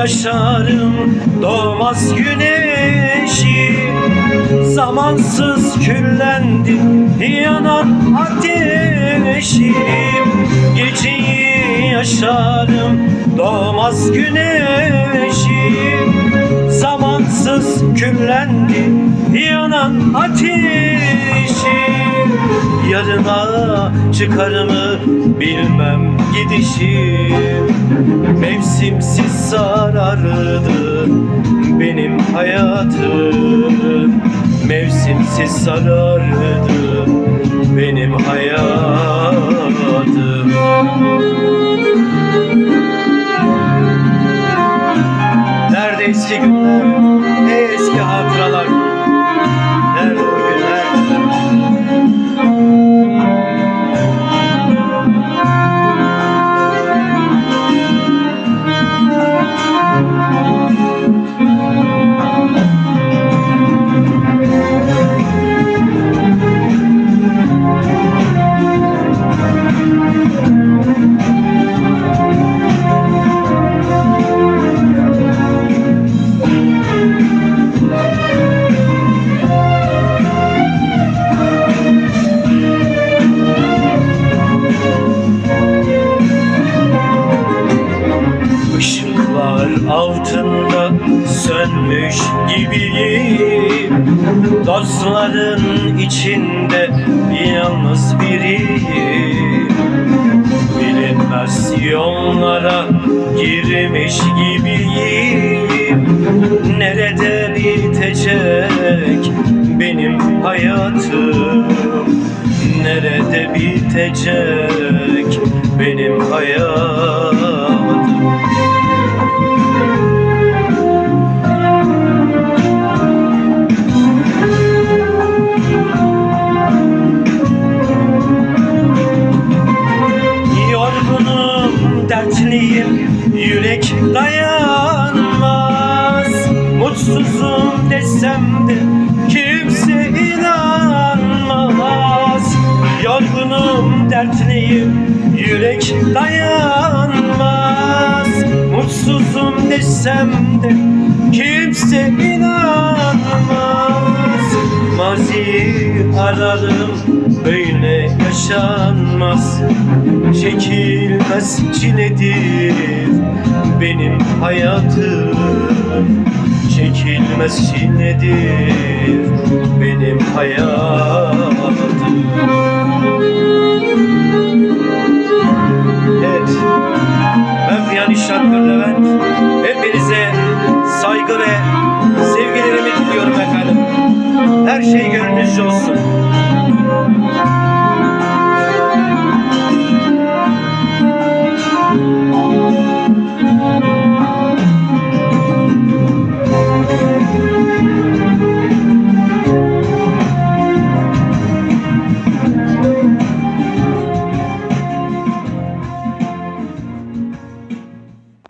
Yaşarım. Doğmaz güneşi Zamansız küllendi yanan ateşim Geceyi yaşarım. Doğmaz güneşi Zamansız küllendi yanan ateşim Yarına çıkar mı bilmem gidişim sarardı benim hayatım. Mevsimsiz sarardı benim hayatım. Nerede eski günler, eski hatıralar? Nerede o günler? Gibiyim. Dostların içinde yalnız biriyim. Bilinmez yollara girmiş gibiyim. Nerede bitecek benim hayatım? Nerede bitecek benim hayatım dertliyim, yürek dayanmaz. Mutsuzum desem de kimse inanmaz. Yorgunum, dertliyim, yürek dayanmaz. Mutsuzum desem de kimse inanmaz. Maziyi ararım böyle yaşanmaz Çekilmez çiledir benim hayatım. Çekilmez çiledir benim hayatım. Evet, ben Piyanist Şarkı Levent Hepinize saygı ve sevgilerimi diliyorum efendim. Her şey gönlünüzce olsun.